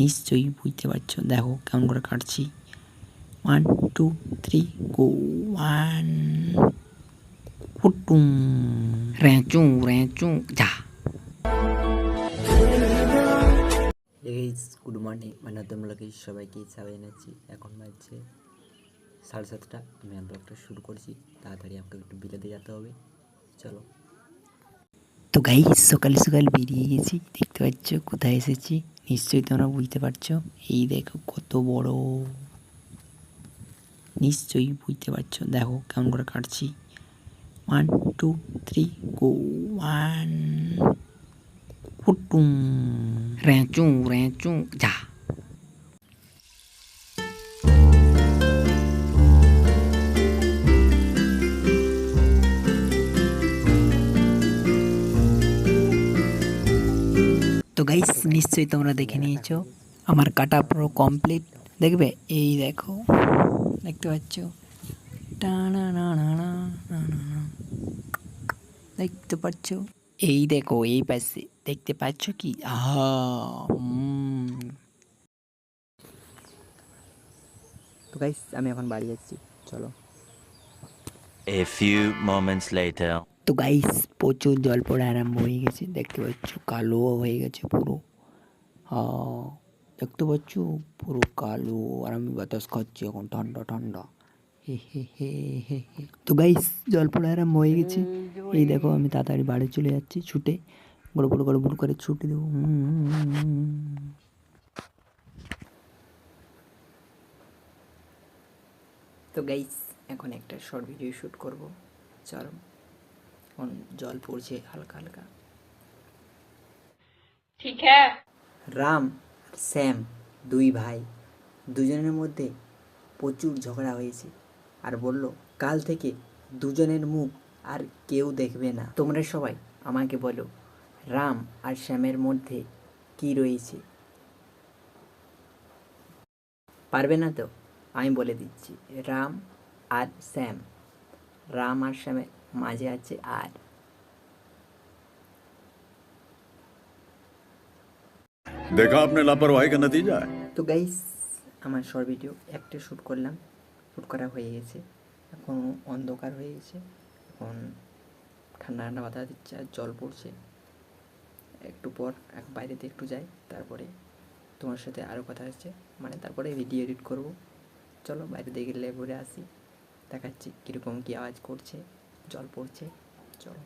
নিশ্চয়ই বুঝতে পারছ। দেখো কেমন করে কাটছি। One two three go one হুটুম র্যাঁচু র্যাঁচু যা। গুড মর্নিং মানে তোমরাকে সবাইকে সবাই এনেছি এখন বাজছে সাড়ে সাতটা। আমি ব্লগটা শুরু করছি। তাড়াতাড়ি আমাকে একটু বিলেতে যেতে হবে। চলো। তো গাই সকালে সকাল বেরিয়ে গেছি। দেখতে পাচ্ছ কোথায় এসেছি। নিশ্চয়ই তোমরা বুঝতে পারছ। এই দেখো কত বড়। নিশ্চয়ই বুঝতে পারছ। দেখো কেমন করে কাটছি। One two three go one হুটুম, র্যাঁচু র্যাঁচু, যা। তো গাইস নিশ্চয়ই তোমরা দেখে নিয়েছো। আমার কাটা পুরো কমপ্লিট দেখবে? এই দেখো, দেখতে পাচ্ছ। দেখতে পাচ্ছ? এই দেখো, এই পাশে। দেখতে পাচ্ছ কি। তো গাইস আমি এখন বাড়ি যাচ্ছি। চলো। A few moments later. তো গাইস প্রচুর জল পড়া আরম্ভ হয়ে গেছে দেখতে পাচ্ছ কালো হয়ে গেছে পুরো। দেখতে পাচ্ছ পুরো কালো আর আমি বাতাস খাচ্ছি এখন ঠান্ডা ঠান্ডা। হে হে হে হে হে। তো গাইস জল পড়া আরম্ভ হয়ে গেছে। এই দেখো আমি তাড়াতাড়ি বাড়ি চলে যাচ্ছি ছুটে। গড় গড় গড় গড় করে ছুটে দেবো। তো গাইস এখন একটা শর্ট ভিডিও শ্যুট করব। চলো। এখন জল পড়ছে হালকা হালকা। ঠিক হ্যাঁ। রাম আর শ্যাম দুই ভাই দুজনের মধ্যে প্রচুর ঝগড়া হয়েছে। আর বলল কাল থেকে দুজনের মুখ আর কেউ দেখবে না। তোমরা সবাই আমাকে বলো রাম আর শ্যামের মধ্যে কি রয়েছে? পারবে না তো? আমি বলে দিচ্ছি রাম আর শ্যাম রাম আর শ্যামের মাঝে আছে আর। দেখা আপনার লাপরওয়াহী কা নতিজা তো গাইস আমার শর্ট ভিডিও একটা শ্যুট করলাম। শুট করা হয়ে গেছে। এখন অন্ধকার হয়ে গেছে। এখন ঠান্ডা ঠান্ডা বাতাস দিচ্ছে আর জল পড়ছে। একটু পর এক বাইরেতে একটু যাই তারপরে তোমার সাথে আরও কথা হচ্ছে। মানে তারপরে ভিডিও এডিট করব। চলো বাইরে দিয়ে গেলে ঘুরে আসি। দেখাচ্ছি কীরকম কী আওয়াজ করছে। জল পড়ছে। চলো।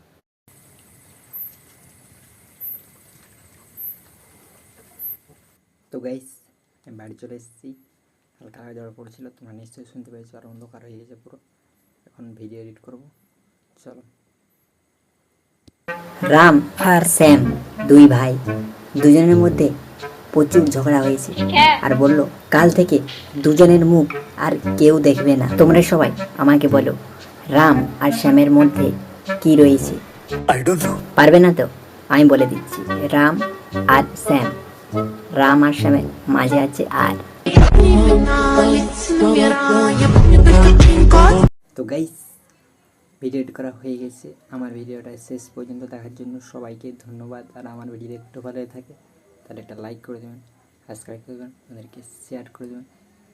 তো গাইস আমি বাড়ি চলে এসেছি। হালকা হালকা জ্বর পড়ছিল, তোমরা নিশ্চয়ই শুনতে পেয়েছ, আর অন্ধকার হয়ে গেছে পুরো। এখন ভিডিও এডিট করব। চলো। রাম আর শ্যাম দুই ভাই, দুজনের মধ্যে প্রচুর ঝগড়া হয়েছে। আর বলল, কাল থেকে দুজনের মুখ আর কেউ দেখবে না। তোমরা সবাই আমাকে বলো রাম আর শ্যামের মধ্যে কি রয়েছে? পারবে না তো? আমি বলে দিচ্ছি রাম আর শ্যাম। রাম আর শ্যামের মাঝে আছে আর। তো গাইস ভিডিও এডিট করা হয়ে গেছে। আমার ভিডিওটা শেষ পর্যন্ত দেখার জন্য সবাইকে ধন্যবাদ। আর আমার ভিডিও একটু ভালো থাকে তাহলে একটা লাইক করে দেবেন সাবস্ক্রাইব করে দেবেন ওদেরকে শেয়ার করে দেবেন।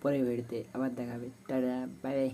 পরের ভিডিওতে আবার দেখাবে। Tata bye bye